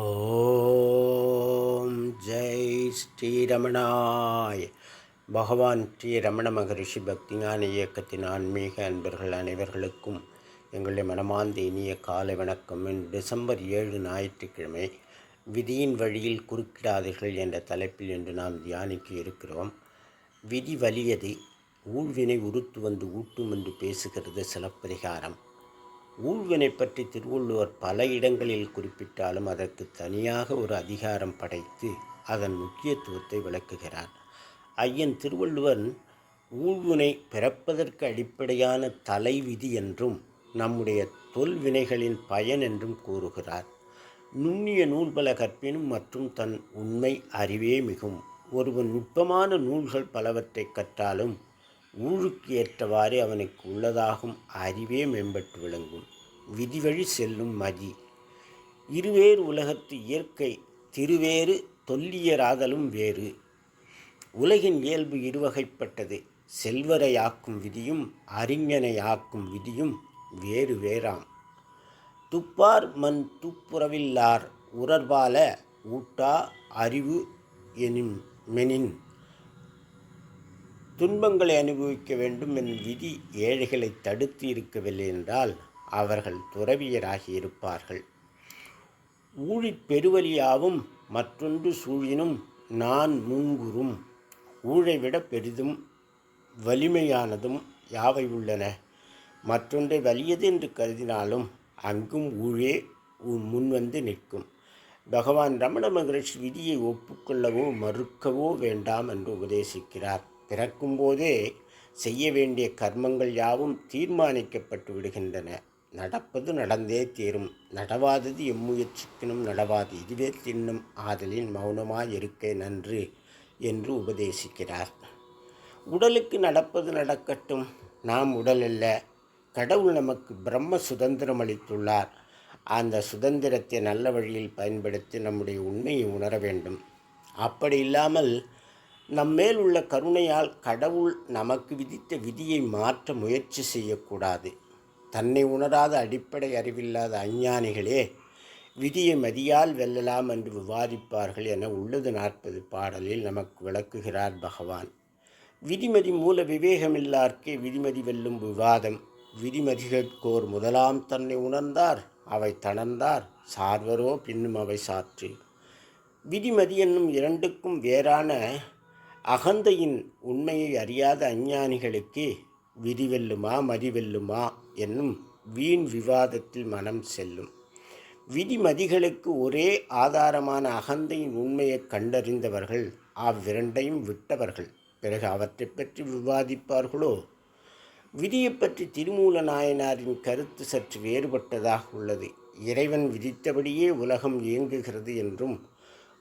ஓம் ஜெய் ஸ்ரீரமணாய் பகவான் ஸ்ரீ ரமண மகரிஷி பக்திஞான இயக்கத்தின் ஆன்மீக அன்பர்கள் அனைவர்களுக்கும் எங்களுடைய மனமார்ந்த இனிய காலை வணக்கம். டிசம்பர் ஏழு ஞாயிற்றுக்கிழமை விதியின் வழியில் குறுக்கிடாதீர்கள் என்ற தலைப்பில் இன்று நாம் தியானிக்க இருக்கிறோம். விதி வலியது ஊழ்வினை உறுத்து வந்து ஊட்டும் என்று பேசுகிறது சிலப்பதிகாரம். ஊழ்வினை பற்றி திருவள்ளுவர் பல இடங்களில் குறிப்பிட்டாலும் அதற்கு தனியாக ஒரு அதிகாரம் படைத்து அதன் முக்கியத்துவத்தை விளக்குகிறார். ஐயன் திருவள்ளுவன் ஊழ்வினை பிறப்பதற்கு அடிப்படையான தலைவிதி என்றும் நம்முடைய தொல்வினைகளின் பயன் என்றும் கூறுகிறார். நுண்ணிய நூல் பல கற்பினும் மற்றும் தன் உண்மை அறிவே மிகும். ஒருவன் நுட்பமான நூல்கள் பலவற்றை கற்றாலும் ஊழுக்கு ஏற்றவாறு அவனுக்கு உள்ளதாகும் அறிவே மேம்பட்டு விளங்கும். விதிவழி செல்லும் மதி. இருவேறு உலகத்து இயற்கை திருவேறு தொல்லியராதலும் வேறு. உலகின் இயல்பு இருவகைப்பட்டது. செல்வரையாக்கும் விதியும் அறிஞனையாக்கும் விதியும் வேறு வேறாம். துப்பார் மண் துப்புரவில்லார் உறர்பால ஊட்டா அறிவு எனும் மெனின். துன்பங்களை அனுபவிக்க வேண்டும் என் விதி ஏழைகளை தடுத்து இருக்கவில்லை என்றால் அவர்கள் துறவியராகி இருப்பார்கள். ஊழிப் பெருவலியாவும் மற்றொன்று சூழினும் நான் முன்குறும். ஊழைவிட பெரிதும் வலிமையானதும் யாவை உள்ளன? மற்றொன்றை வலியது என்று கருதினாலும் அங்கும் ஊழே முன்வந்து நிற்கும். பகவான் ரமண மகரிஷி விதியை ஒப்புக்கொள்ளவோ மறுக்கவோ வேண்டாம் என்று உபதேசிக்கிறார். பிறக்கும்போதே செய்ய வேண்டிய கர்மங்கள் யாவும் தீர்மானிக்கப்பட்டு விடுகின்றன. நடப்பது நடந்தே தீரும். நடவாதது எம்முயற்சிக்கணும் நடவாது. இதுவே தின்னும் ஆதலின் மௌனமாய் இருக்க நன்று என்று உபதேசிக்கிறார். உடலுக்கு நடப்பது நடக்கட்டும். நாம் உடல் அல்ல. கடவுள் நமக்கு பிரம்ம சுதந்திரம் அளித்துள்ளார். அந்த சுதந்திரத்தை நல்ல வழியில் பயன்படுத்தி நம்முடைய உண்மையை உணர வேண்டும். அப்படி இல்லாமல் நம்மேல் உள்ள கருணையால் கடவுள் நமக்கு விதித்த விதியை மாற்ற முயற்சி செய்யக்கூடாது. தன்னை உணராத அடிப்படை அறிவில்லாத அஞ்ஞானிகளே விதியை மதியால் வெல்லலாம் என்று விவாதிப்பார்கள் என உள்ளது நாற்பது பாடலில் நமக்கு விளக்குகிறார் பகவான். விதிமதி மூல விவேகமில்லார்க்கே விதிமதி வெல்லும் விவாதம். விதிமதிகட்கோர் முதலாம் தன்னை உணர்ந்தார் அவை தணர்ந்தார் சார்வரோ பின்னும் அவை சாற்று. விதிமதி என்னும் இரண்டுக்கும் வேறான அகந்தையின் உண்மையை அறியாத அஞ்ஞானிகளுக்கு விதி வெல்லுமா மதி வெல்லுமா? என்னும் வீண் விவாதத்தில் மனம் செல்லும். விதிமதிகளுக்கு ஒரே ஆதாரமான அகந்தையின் உண்மையை கண்டறிந்தவர்கள் அவ்விரண்டையும் விட்டவர்கள். பிறகு அவற்றை பற்றி விவாதிப்பார்களோ? விதியை பற்றி திருமூல நாயனாரின் கருத்து சற்று வேறுபட்டதாக உள்ளது. இறைவன் விதித்தபடியே உலகம் இயங்குகிறது என்றும்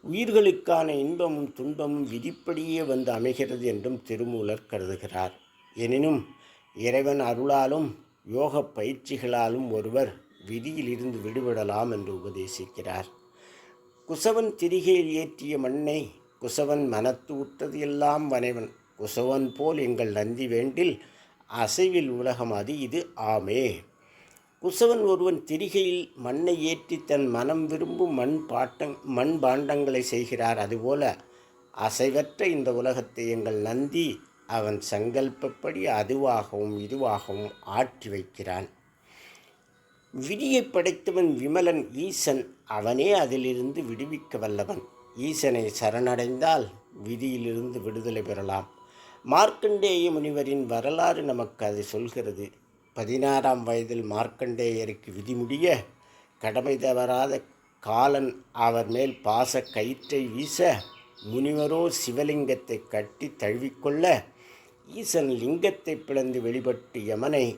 உயிர்களுக்கான இன்பமும் துன்பமும் விதிப்படியே வந்து அமைகிறது என்றும் திருமூலர் கருதுகிறார். எனினும் இறைவன் அருளாலும் யோக பயிற்சிகளாலும் ஒருவர் விதியிலிருந்து விடுபடலாம் என்று உபதேசிக்கிறார். குசவன் திரிகையில் ஏற்றிய மண்ணை குசவன் மனத்து உற்றது எல்லாம் வனைவன். குசவன் போல் எங்கள் நந்தி வேண்டில் அசைவில் உலகம் அது இது ஆமே. குசவன் ஒருவன் திரிகையில் மண்ணை ஏற்றி தன் மனம் விரும்பும் மண் பாட்டங் மண் பாண்டங்களை செய்கிறார். அதுபோல அசைவற்ற இந்த உலகத்தை எங்கள் நந்தி அவன் சங்கல்பப்படி அதுவாகவும் இதுவாகவும் ஆற்றி வைக்கிறான். விதியை படைத்தவன் விமலன் ஈசன் அவனே அதிலிருந்து விடுவிக்க வல்லவன். ஈசனை சரணடைந்தால் விதியிலிருந்து விடுதலை பெறலாம். மார்க்கண்டேய முனிவரின் வரலாறு நமக்கு அது சொல்கிறது. பதினாறாம் வயதில் மார்க்கண்டேயருக்கு விதி முடிய கடமை தவறாத காலன் அவர் மேல் பாச கயிற்றை வீச முனிவரோ சிவலிங்கத்தை கட்டி தழுவிக்கொள்ள ஈசன் லிங்கத்தை பிளந்து வெளிப்பட்டு யமனை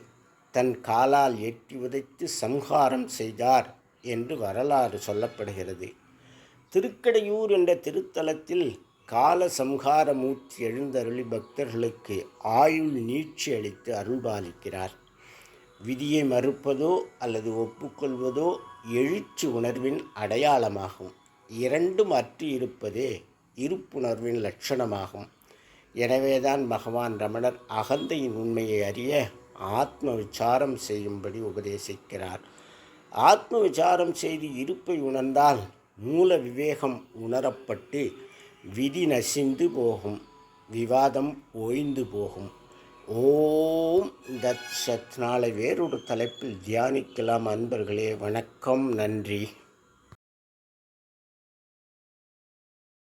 தன் காலால் ஏற்றி உதைத்து சம்ஹாரம் செய்தார் என்று வரலாறு சொல்லப்படுகிறது. திருக்கடையூர் என்ற திருத்தலத்தில் கால சம்ஹாரமூர்த்தி எழுந்தருளி பக்தர்களுக்கு ஆயுள் நீட்சி அளித்து அருள்பாலிக்கிறார். விதியை மறுப்பதோ அல்லது ஒப்புக்கொள்வதோ எழுச்சி உணர்வின் அடையாளமாகும். இரண்டும் அற்று இருப்பதே இருப்புணர்வின் லட்சணமாகும். எனவேதான் பகவான் ரமணர் அகந்தையின் உண்மையை அறிய ஆத்ம விசாரம் செய்யும்படி உபதேசிக்கிறார். ஆத்ம விசாரம் செய்து இருப்பை உணர்ந்தால் மூல விவேகம் உணரப்பட்டு விதி நசிந்து போகும் விவாதம் ஓய்ந்து போகும். ஓம் தத் சத். நாளை வேறொரு தலைப்பில் தியானிக்கலாம். அன்பர்களே வணக்கம் நன்றி.